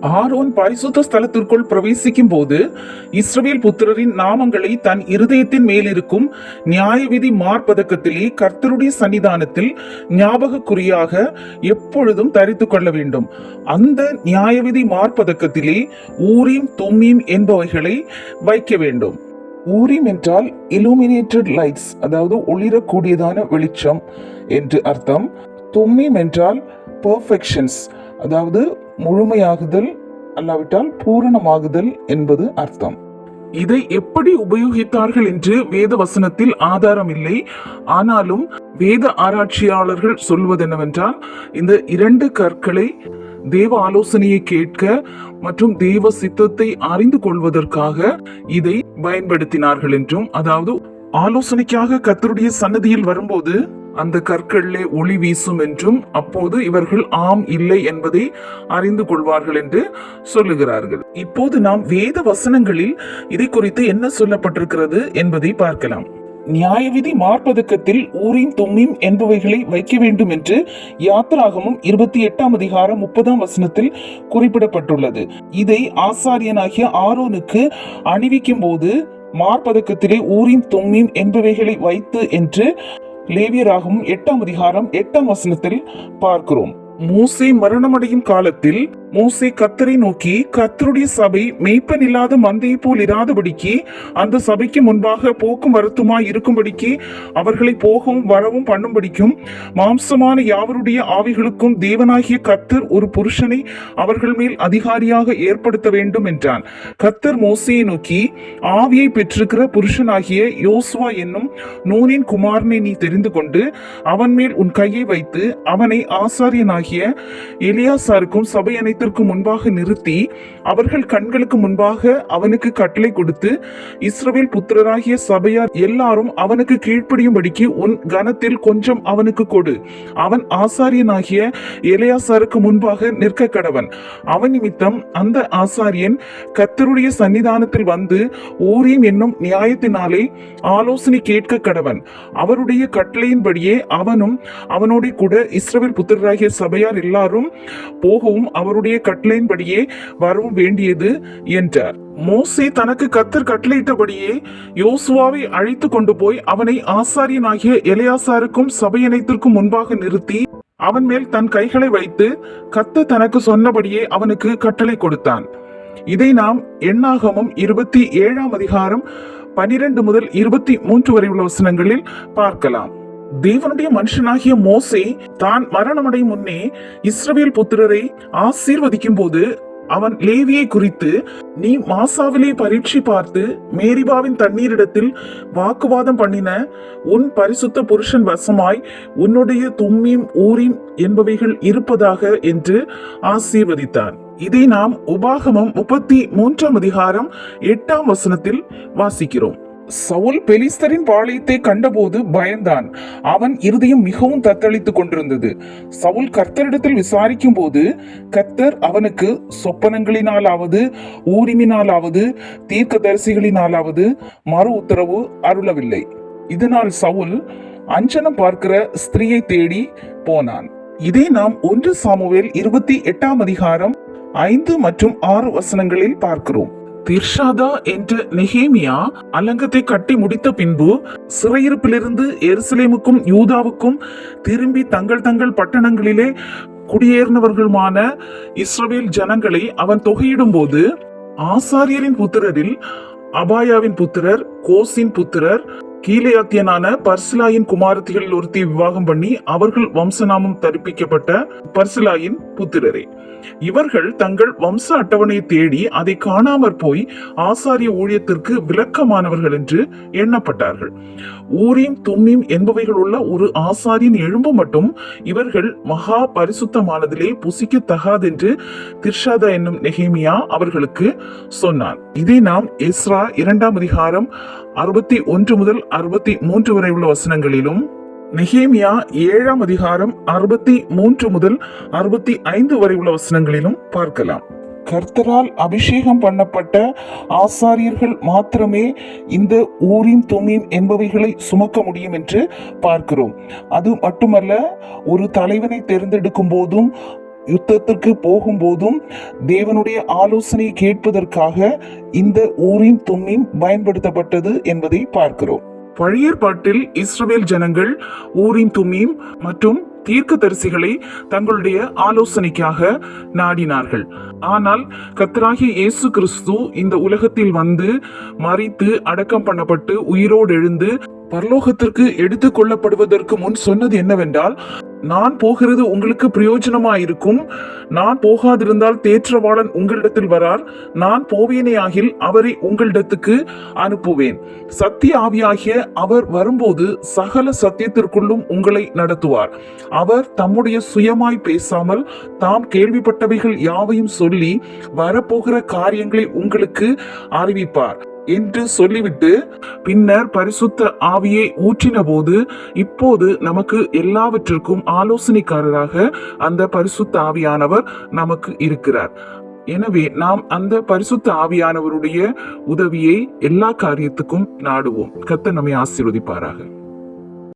Aaron பரிசுத்த ஸ்தலத்திற்குள் பிரவேசிக்கும் போது இஸ்ரவேல் புத்திரரின் நாமங்களை தன் இருதயத்தின் மேலிருக்கும் நியாயவிதி மார்பதக்கத்திலே கர்த்தருடைய சன்னிதானத்தில் ஞாபக குறியாக எப்பொழுதும் தரித்து கொள்ள வேண்டும். அந்த நியாயவிதி மார்பதக்கத்திலே ஊரீம் தும்மீம் என்பவைகளை வைக்க வேண்டும். ஊரீம் என்றால் இலுமினேட்டட் லைட்ஸ் அதாவது ஒளிரக்கூடியதான வெளிச்சம் என்று அர்த்தம். தும்மீம் என்றால் பர்ஃபெக்ஷன்ஸ் அதாவது முழுமையாகுதல் அல்லாவிட்டால் பூரணமாகுதல் என்பது அர்த்தம். இதை எப்படி உபயோகித்தார்கள் என்று வேத வசனத்தில் ஆதாரம் இல்லை ஆனாலும் வேத ஆராய்ச்சியாளர்கள் சொல்வதென்னவென்றால் இந்த இரண்டு கற்களை தேவ ஆலோசனையை கேட்க மற்றும் தேவ சித்தத்தை அறிந்து கொள்வதற்காக இதை பயன்படுத்தினார்கள் என்றும் அதாவது ஆலோசனைக்காக கர்த்தருடைய சன்னதியில் வரும்போது அந்த கற்களிலே ஒளி வீசும் என்றும் அப்போது இவர்கள் ஆம் இல்லை என்பதை அறிந்து கொள்வார்கள் என்று சொல்லுகிறார்கள். இப்போது நாம் வேத வசனங்களில் இதை குறித்து என்ன சொல்லப்பட்டிருக்கிறது என்பதை பார்க்கலாம். நியாயவிதி மார்பதக்கத்தில் ஊரின் தொம்மிம் என்பவைகளை வைக்க வேண்டும் என்று யாத்ராகமும் இருபத்தி எட்டாம் அதிகாரம் முப்பதாம் வசனத்தில் குறிப்பிடப்பட்டுள்ளது. இதை ஆசாரியனாகிய ஆரோனுக்கு அணிவிக்கும் போது மார்பதக்கத்திலே ஊரின் தும்மீம் என்பவைகளை வைத்து என்று லேவியராகவும் எட்டாம் அதிகாரம் எட்டாம் வசனத்தில் பார்க்கிறோம். மூசே மரணமடையும் காலத்தில் மூசே கத்தரை நோக்கி கத்தருடைய சபை மெய்ப்பன் இல்லாத மந்தையை போல் இராதபடிக்கு அந்த சபைக்கு முன்பாக போக்கும் வருத்தமாய் இருக்கும்படிக்கு அவர்களை போகவும் வரவும் பண்ணும்படிக்கும் மாம்சமான யாவருடைய ஆவிகளுக்கும் தேவனாகிய கத்தர் ஒரு புருஷனை அவர்கள் மேல் அதிகாரியாக ஏற்படுத்த வேண்டும் என்றான். கத்தர் மோசையை நோக்கி ஆவியை பெற்றிருக்கிற புருஷனாகிய யோசுவா என்னும் நூனின் குமாரனை நீ தெரிந்து கொண்டு அவன் மேல் உன் கையை வைத்து அவனை ஆசாரியனாகி ஆகிய எலியாசாருக்கும் சபை அனைத்திற்கும் முன்பாக நிறுத்தி அவர்கள் கண்களுக்கு முன்பாக அவனுக்கு கட்டளை கொடுத்து இஸ்ரவேல் புத்திரராகிய சபையார் எல்லாரும் அவனுக்கு கீழ்ப்படியும்படிக்கு உன் கனத்தில் கொஞ்சம் அவனுக்கு கொடு. அவன் ஆசாரியனாகிய எலியாசாருக்கு முன்பாக நிற்க கடவன். அவன் நிமித்தம் அந்த ஆசாரியன் கத்தருடைய சன்னிதானத்தில் வந்து ஊரீம் என்னும் நியாயத்தினாலே ஆலோசனை கேட்க கடவன். அவருடைய கட்டளையின்படியே அவனும் அவனோட கூட இஸ்ரவேல் புத்திரராகிய சபை சபையார் எல்லாரும் போகவும் அவருடைய கட்டளையின் படியே வரவும் வேண்டியது என்றார். மோசே தனக்கு கத்தர் கட்டளையிட்டபடியே யோசுவாவை அழைத்து கொண்டு போய் அவனை ஆசாரியனாகிய எலையாசாருக்கும் சபையனைத்திற்கும் முன்பாக நிறுத்தி அவன் மேல் தன் கைகளை வைத்து கத்த தனக்கு சொன்னபடியே அவனுக்கு கட்டளை கொடுத்தான். இதை நாம் எண்ணாகமும் இருபத்தி ஏழாம் அதிகாரம் பனிரெண்டு முதல் இருபத்தி மூன்று வரை உள்ள வசனங்களில் பார்க்கலாம். தேவனுடைய மனுஷனாகிய மோசே தான் மரணமடையும் முன்னே இஸ்ரவேல் புத்திரரை ஆசீர்வதிக்கும் போது அவன் லேவியை குறித்து நீ மாசாவிலே பரீட்சை பார்த்து மேரிபாவின் தண்ணீரிடத்தில் வாக்குவாதம் பண்ணின உன் பரிசுத்த புருஷன் வசமாய் உன்னுடைய தும்மீம் ஊரீம் என்பவைகள் இருப்பதாக என்று ஆசீர்வதித்தான் இதை நாம் உபாகமம் முப்பத்தி மூன்றாம் அதிகாரம் எட்டாம் வசனத்தில் வாசிக்கிறோம். சவுல் பெலிஸ்தரின் பாளையத்தை கண்டபோது பயந்தான். அவன் இருதயம் மிகவும் தத்தளித்துக் கொண்டிருந்தது. சவுல் கர்த்தரிடத்தில் விசாரிக்கும் போது கர்த்தர் அவனுக்கு சொப்பனங்களினாலாவது ஊரிமினாலாவது தீர்க்கதரிசிகளினாலாவது மறு உத்தரவு அருளவில்லை. இதனால் சவுல் அஞ்சனம் பார்க்கிற ஸ்திரீயை தேடி போனான். இதை நாம் ஒன்று சாமுவேல் இருபத்தி எட்டாம் அதிகாரம் ஐந்து மற்றும் ஆறு வசனங்களில் பார்க்கிறோம். திர்ஷாதா என்ற நெஹேமியா அலங்கத்தை கட்டி முடித்த பின்பு சிறையிருப்பிலிருந்து எருசலேமுக்கும் யூதாவுக்கும் திரும்பி தங்கள் தங்கள் பட்டணங்களிலே குடியேறினவர்களுமான இஸ்ரவேல் ஜனங்களை அவன் தொகையிடும் போது ஆசாரியரின் புத்திரரில் அபாயாவின் புத்திரர் கோசின் புத்திரர் கீலேயாத்தியனான பர்சிலாயின் குமாரத்திகளில் ஒருத்தி விவாகம் பண்ணி அவர்கள் வம்சநாமம் தரிப்பிக்கப்பட்ட பர்சிலாயின் புத்திரரே. இவர்கள் தங்கள் வம்ச அட்டவணையை தேடி அதை காணாமற் போய் ஆசாரிய ஊழியத்திற்கு விளக்கமானவர்கள் என்று எண்ணப்பட்டார்கள். ஊரீம் தும்மீம் என்பவைகள் உள்ள ஒரு ஆசாரியின் எழும்பு மட்டும் இவர்கள் மகா பரிசுத்தமானதிலே புசிக்க தகாதென்று திர்ஷாதா என்னும் நெஹேமியா அவர்களுக்கு சொன்னான். இதை நாம் எஸ்ரா இரண்டாம் அதிகாரம் அறுபத்தி ஒன்று முதல் அறுபத்தி மூன்று வரை உள்ள வசனங்களிலும் நெஹேமியா ஏழாம் அதிகாரம் அறுபத்தி மூன்று முதல் அறுபத்தி ஐந்து வரை உள்ள வசனங்களிலும் பார்க்கலாம். கர்த்தரால் அபிஷேகம் பண்ணப்பட்ட ஆசாரியர்கள் மாத்திரமே இந்த ஊரின் துமீம் என்பவைகளை சுமக்க முடியும் என்று பார்க்கிறோம். அது மட்டுமல்ல ஒரு தலைவனை தேர்ந்தெடுக்கும் போதும் யுத்தத்திற்கு போகும்போதும் தேவனுடைய ஆலோசனை கேட்பதற்காக இந்த ஊரின் தும்மியும் பயன்படுத்தப்பட்டது என்பதை பார்க்கிறோம். பழைய ஏற்பாட்டில் இஸ்ரவேல் ஜனங்கள் ஊரின் தும்மியும் மற்றும் தீர்க்கதரிசிகளை தங்களுடைய ஆலோசனைக்காக நாடினார்கள். ஆனால் கத்ராகி இயேசு கிறிஸ்து இந்த உலகத்தில் வந்து மறித்து அடக்கம் பண்ணப்பட்டு உயிரோடு எழுந்து பரலோகத்திற்கு எடுத்து கொள்ளப்படுவதற்கு முன் சொன்னது என்னவென்றால் நான் போகிறது உங்களுக்கு பிரயோஜனமாயிருக்கும். நான் போகாதிருந்தால் தேற்றவாளன் உங்களிடத்தில் வரார். நான் போவேனே ஆகில் அவரை உங்களிடத்துக்கு அனுப்புவேன். சத்திய ஆவியாகிய அவர் வரும்போது சகல சத்தியத்திற்குள்ளும் உங்களை நடத்துவார். அவர் தம்முடைய சுயமாய் பேசாமல் தாம் கேள்விப்பட்டவைகள் யாவையும் சொல்லி வரப்போகிற காரியங்களை உங்களுக்கு அறிவிப்பார். என்று சொல்லிவிட்டு பின்னர் பரிசுத்த ஆவியை ஊற்றின போது இப்போது நமக்கு எல்லாவற்றிற்கும் ஆலோசனைக்காரராக அந்த பரிசுத்த ஆவியானவர் நமக்கு இருக்கிறார். எனவே நாம் அந்த பரிசுத்த ஆவியானவருடைய உதவியை எல்லா காரியத்துக்கும் நாடுவோம். கத்த நம்மை ஆசீர்வதிப்பாராக.